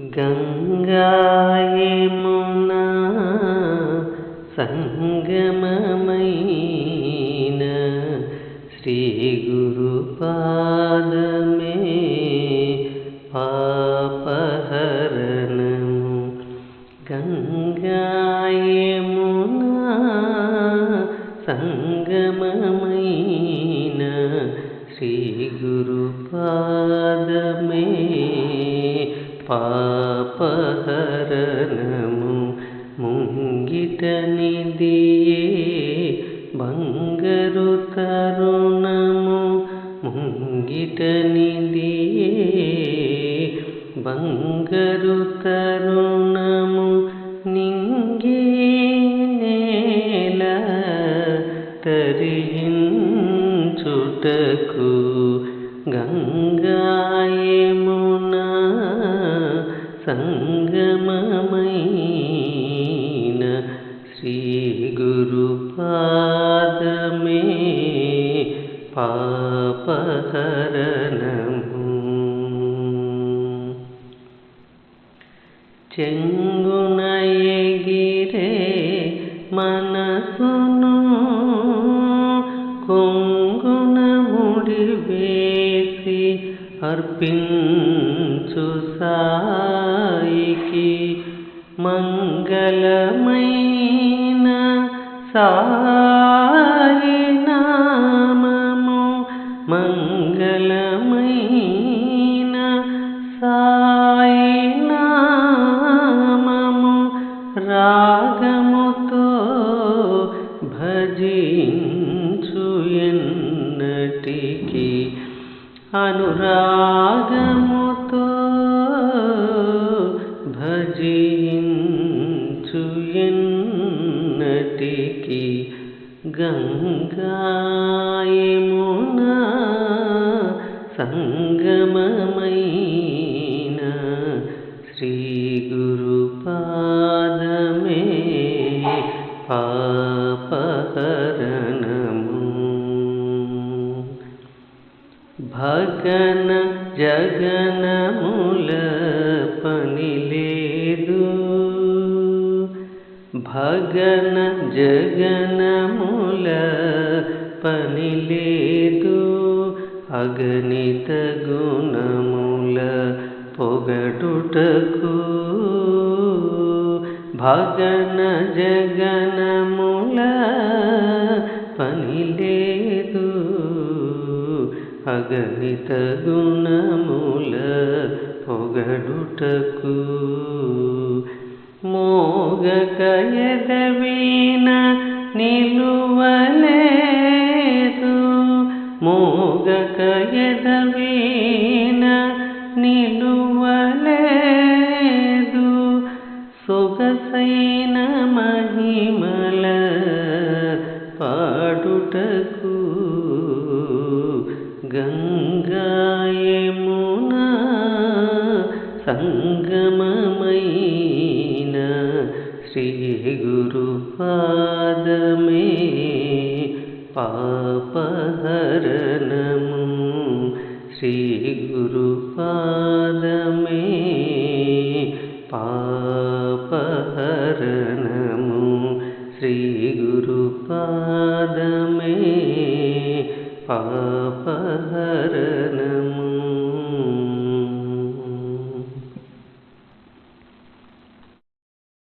గంగాయమునా సంగమమైన శ్రీ గురు పాదమే పాపహరణము. గంగాయమునా సంగమమైన శ్రీ గురు పాదమే పాపహరణము ముంగిట నిదియే బంగరు తరుణము ముంగిట నిదియే బంగరు తరుణము నింగి నేల తరించుటకు గంగాయము సంగమమైన శ్రీ గురు పాదమే పాపహరణము చెంగున ఎగిరే మనసును కొంగున ముడివేసి అర్పించు సాయికి మంగళమైన సాయి నామము. మంగళమైన అనురాగముతో భజించు ఎన్నటికి గంగాయమునా సంగమమైన భగన జగనముల పని లేదు భగన జగనముల పని లేదు అగణిత గుణముల పొగడుటకు భగన జగనముల పని లేదు అగణిత గుణముల పొగడుటకు మోగక ఎదవీన నిలువలేదు మోగక ఎదవీన నిలువలేదు సొగసైన మహిమల పాడుటకు సంగమమైన శ్రీ గురుపాదమే పాపహరణము. శ్రీ గురుపాదమే పాపహరణము. శ్రీ గురుపాదమే పాపహరణ